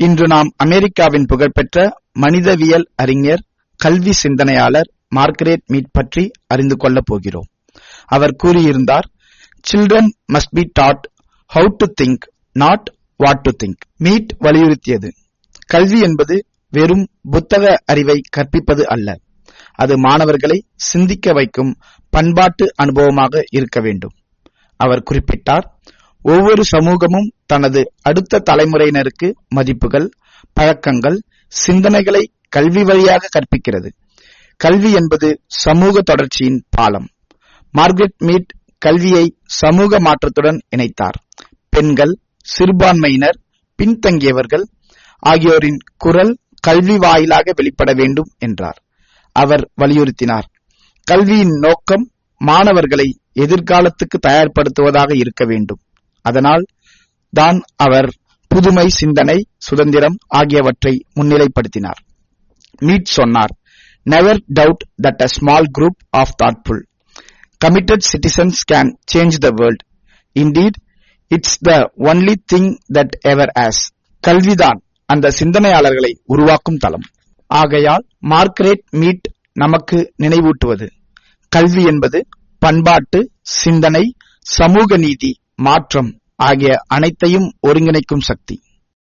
இன்று நாம் அமெரிக்காவின் புகழ்பெற்ற மனிதவியல் அறிஞர் கல்வி சிந்தனையாளர் மார்கரேட் மீட் பற்றி அறிந்து கொள்ளப் போகிறோம். அவர் கூறியிருந்தார் children must be taught how to think not what to think Mead வலியுறுத்தியது. கல்வி என்பது வெறும் புத்தக அறிவை கற்பிப்பது அல்ல. அது மாணவர்களை சிந்திக்க வைக்கும் பண்பாட்டு அனுபவமாக இருக்க வேண்டும். அவர் குறிப்பிட்டார் ஒவ்வொரு சமூகமும் தனது அடுத்த தலைமுறையினருக்கு மதிப்புகள் பழக்கங்கள் சிந்தனைகளை கல்வி வழியாக கற்பிக்கிறது. கல்வி என்பது சமூக தொடர்ச்சியின் பாலம். மார்கரெட் மீட் கல்வியை சமூக மாற்றத்துடன் இணைத்தார். பெண்கள் சிறுபான்மையினர் பின்தங்கியவர்கள் ஆகியோரின் குரல் கல்வி வாயிலாக வெளிப்பட வேண்டும் என்றார். அவர் வலியுறுத்தினார். கல்வியின் நோக்கம் மாணவர்களை எதிர்காலத்துக்கு தயார்படுத்துவதாக இருக்க வேண்டும். அதனால் தான் அவர் புதுமை சிந்தனை சுதந்திரம் ஆகியவற்றை முன்னிலைப்படுத்தினார். மீட் சொன்னார் never doubt that a small group of thoughtful committed citizens can change the world indeed it's the only thing that ever has கல்விதான் அந்த சிந்தனையாளர்களை உருவாக்கும் தளம். ஆகையால் மார்க்ரேட் மீட் நமக்கு நினைவூட்டுவது. கல்வி என்பது பண்பாட்டு சிந்தனை சமூக நீதி மாற்றம் ஆகிய அனைத்தையும் ஒருங்கிணைக்கும் சக்தி.